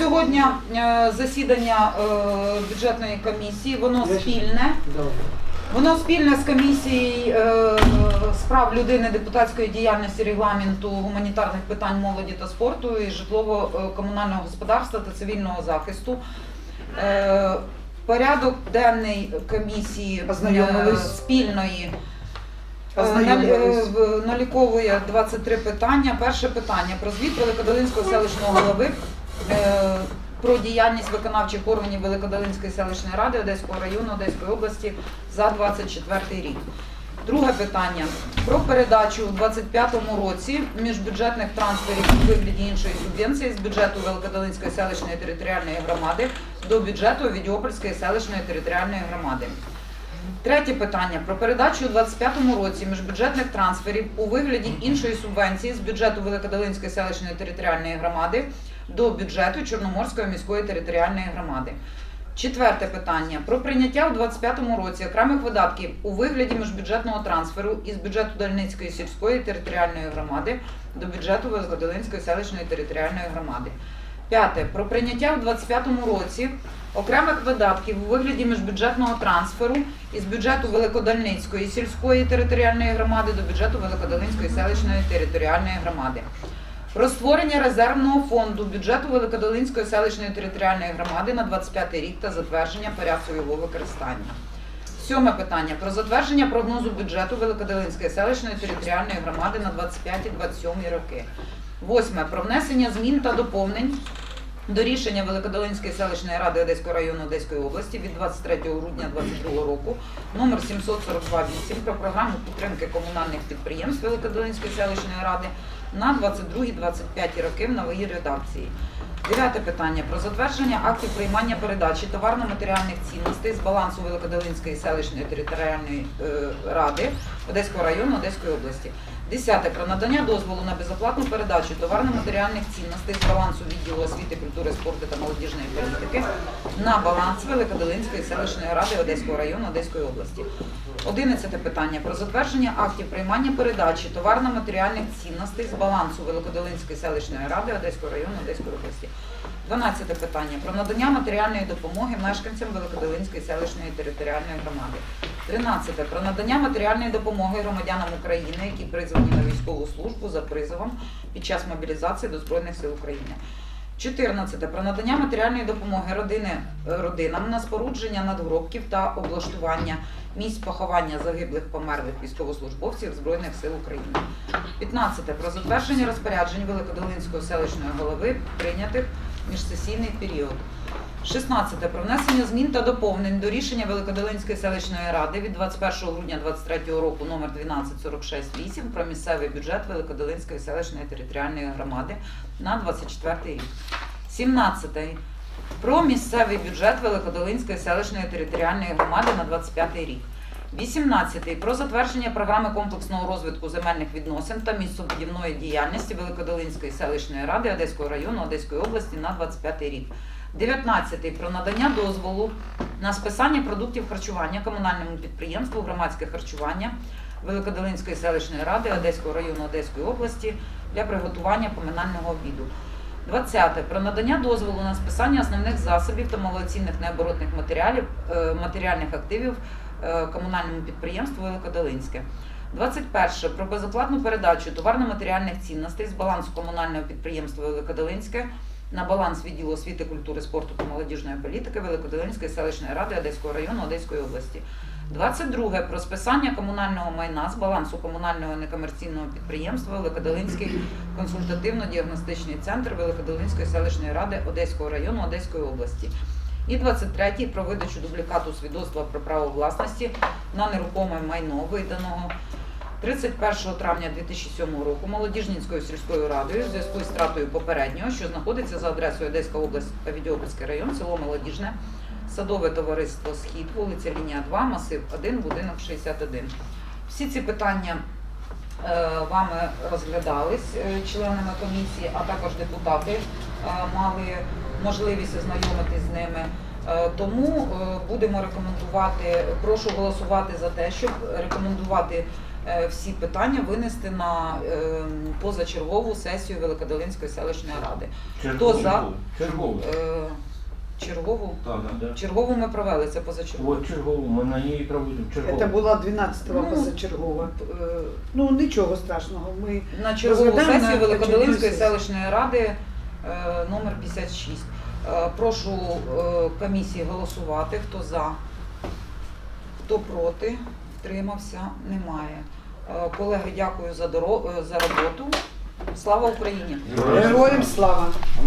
Сьогодні е, засідання е, бюджетної комісії, воно спільне. Воно спільне з комісією е, справ людини, депутатської діяльності, регламенту, гуманітарних питань молоді та спорту і житлово-комунального господарства та цивільного захисту. Порядок денний комісії спільної наліковує 23 питання. Перше питання про звіт Великодолинського селищного голови про діяльність виконавчих органів Великодолинської селищної ради Одеського району Одеської області за 24 рік. Друге питання про передачу у 2025 році міжбюджетних трансферів у вигляді іншої субвенції з бюджету Великодолинської селищної територіальної громади до бюджету Відьопольської селищної територіальної громади. Третє питання про передачу у 2025 році міжбюджетних трансферів у вигляді іншої субвенції з бюджету Великодолинської селищної територіальної громади до бюджету Чорноморської міської територіальної громади. Четверте питання про прийняття у 2025 році окремих видатків у вигляді міжбюджетного трансферу із бюджету Дальницької сільської територіальної громади до бюджету Великодолинської селищної територіальної громади. П'яте про прийняття у 2025 році окремих видатків у вигляді міжбюджетного трансферу із бюджету Великодальницької сільської територіальної громади до бюджету Великодолинської селищної територіальної громади. Про створення резервного фонду бюджету Великодолинської селищної територіальної громади на 25 рік та затвердження порядку його використання. Сьоме питання про затвердження прогнозу бюджету Великодолинської селищної територіальної громади на 25-27 роки. Восьме про внесення змін та доповнень до рішення Великодолинської селищної ради Одеського району Одеської області від 23 грудня 2022 року номер 742.8 про програму підтримки комунальних підприємств Великодолинської селищної ради на 22-25 роки в новій редакції. Дев'яте питання про затвердження актів приймання передачі товарно-матеріальних цінностей з балансу Великодолинської селищної територіальної е, ради Одеського району Одеської області. Десяте про надання дозволу на безоплатну передачу товарно-матеріальних цінностей з балансу відділу освіти, культури, спорту та молодіжної політики на баланс Великодолинської селищної ради Одеського району Одеської області. Одинадцяте питання про затвердження актів приймання передачі товарно-матеріальних цінностей з балансу Великодолинської селищної ради Одеського району Одеської області. 12 питання про надання матеріальної допомоги мешканцям Великодолинської селищної територіальної громади. 13 про надання матеріальної допомоги громадянам України, які призвані на військову службу за призовом під час мобілізації до Збройних сил України. 14. Про надання матеріальної допомоги родини, родинам на спорудження надгробків та облаштування місць поховання загиблих померлих військовослужбовців Збройних сил України. 15. Про затвердження розпоряджень Великодолинської селищної голови прийнятих міжсесійний період. 16. Про внесення змін та доповнень до рішення Великодолинської селищної ради від 21 грудня 2023 року номер 12468 про місцевий бюджет Великодолинської селищної територіальної громади на 24 рік. 17. Про місцевий бюджет Великодолинської селищної територіальної громади на 25 рік. 18. Про затвердження програми комплексного розвитку земельних відносин та містобудівної діяльності Великодолинської селищної ради Одеського району Одеської області на 25 рік. 19. Про надання дозволу на списання продуктів харчування комунальному підприємству громадське харчування Великодолинської селищної ради Одеського району Одеської області для приготування поминального обіду. 20. Про надання дозволу на списання основних засобів та малоцінних необоротних матеріалів, е, матеріальних активів е, комунальному підприємству Великодолинське. 21. Про безоплатну передачу товарно-матеріальних цінностей з балансу комунального підприємства Великодолинське на баланс відділу освіти, культури, спорту та молодіжної політики Великодолинської селищної ради Одеського району Одеської області. 22. Про списання комунального майна з балансу комунального некомерційного підприємства Великодолинський консультативно-діагностичний центр Великодолинської селищної ради Одеського району Одеської області. І 23 про видачу дублікату свідоцтва про право власності на нерухоме майно, виданого 31 травня 2007 року Молодіжнінською сільською радою в зв'язку із стратою попереднього, що знаходиться за адресою Одеська область, Відьопольський район, село Молодіжне, садове товариство Схід, вулиця Лінія 2, масив 1, будинок 61. Всі ці питання е, вами розглядались е, членами комісії, а також депутати е, мали можливість ознайомитись з ними. Тому будемо рекомендувати, прошу голосувати за те, щоб рекомендувати всі питання винести на е, позачергову сесію Великодолинської селищної ради. Хто за? Чергову. Е, Чергову? Так, так. Чергову ми провели, це позачергову. От чергову, ми на ній проводимо чергову. Це була 12-го Ну, позачергова. Е, Ну нічого страшного. Ми На чергову сесію Великодолинської селищної ради е, номер 56. Е, Прошу е, комісії голосувати. Хто за, хто проти, втримався, немає. Е, Колеги, дякую за, е, за роботу. Слава Україні! героям слава.